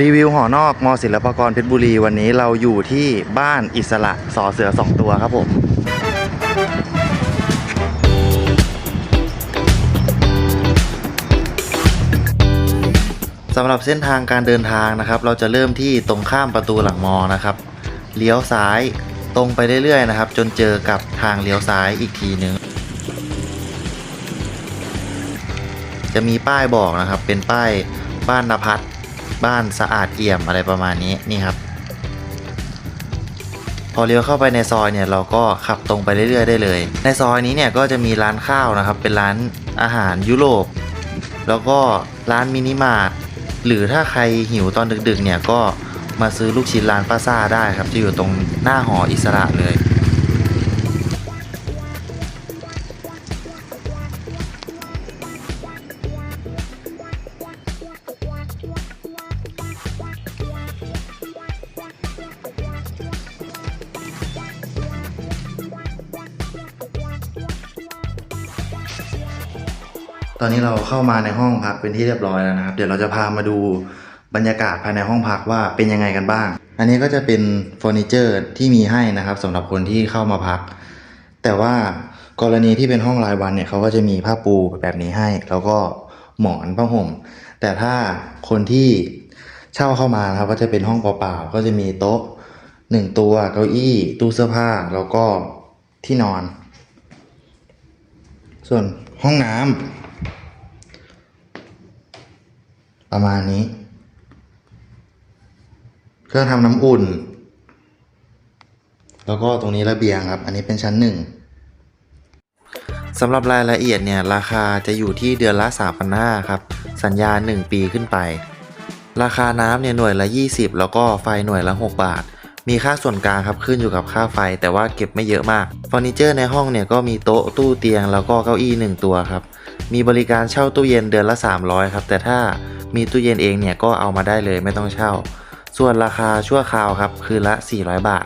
รีวิวหอนอกมศิลปากรเพชรบุรีวันนี้เราอยู่ที่บ้านอิสระสอเสือสองตัวครับผม สำหรับเส้นทางการเดินทางนะครับ เราจะเริ่มที่ตรงข้ามประตูหลังมอนะครับ เลี้ยวซ้ายตรงไปเรื่อยๆนะครับ จนเจอกับทางเลี้ยวซ้ายอีกทีนึงจะมีป้ายบอกนะครับ เป็นป้ายบ้านนภัส บ้านสะอาดเอี่ยมอะไรประมาณนี้นี่ครับ พอเลี้ยวเข้าไปในซอยเนี่ยเราก็ขับตรงไปเรื่อยๆได้เลย ในซอยนี้เนี่ยก็จะมีร้านข้าวนะครับ เป็นร้านอาหารยุโรปแล้วก็ร้านมินิมาร์ทหรือถ้าใครหิวตอนดึกๆเนี่ยก็มาซื้อลูกชิ้นร้านป้าซ่าได้ครับจะอยู่ตรงหน้าหออิสระเลย ตอนนี้เราเข้ามาในห้องพักเป็นที่เรียบร้อยแล้วนะครับ เดี๋ยวเราจะพามาดูบรรยากาศภายในห้องพักว่าเป็นยังไงกันบ้าง อันนี้ก็จะเป็นเฟอร์นิเจอร์ที่มีให้นะครับสำหรับคนที่เข้ามาพัก แต่ว่ากรณีที่เป็นห้องรายวันเนี่ยเขาก็จะมีผ้าปูแบบนี้ให้ แล้วก็หมอนผ้าห่ม แต่ถ้าคนที่เช่าเข้ามานะครับก็จะเป็นห้องเปล่าๆก็จะมีโต๊ะหนึ่งตัวเก้าอี้ ตู้เสื้อผ้าแล้วก็ที่นอน ส่วนห้องน้ำ ประมาณนี้ เครื่องทำน้ำอุ่น แล้วก็ตรงนี้ระเบียงครับ อันนี้เป็นชั้นหนึ่งสำหรับรายละเอียดเนี่ย ราคาจะอยู่ที่เดือนละ3,500ครับ สัญญา 1 ปีขึ้นไป ราคาน้ำเนี่ยหน่วยละ 20 แล้วก็ไฟหน่วยละ 6 บาท มีค่าส่วนกลางครับขึ้นอยู่กับค่าไฟ แต่ว่าเก็บไม่เยอะมากเฟอร์นิเจอร์ในห้องเนี่ยก็มีโต๊ะตู้เตียงแล้วก็เก้าอี้ 1 ตัวครับ มีบริการเช่าตู้เย็นเดือนละ 300 ครับ แต่ถ้ามีตู้เย็นเองเนี่ยก็เอามาได้เลยไม่ต้องเช่า ส่วนราคาชั่วคราวครับ คือละ 400 บาท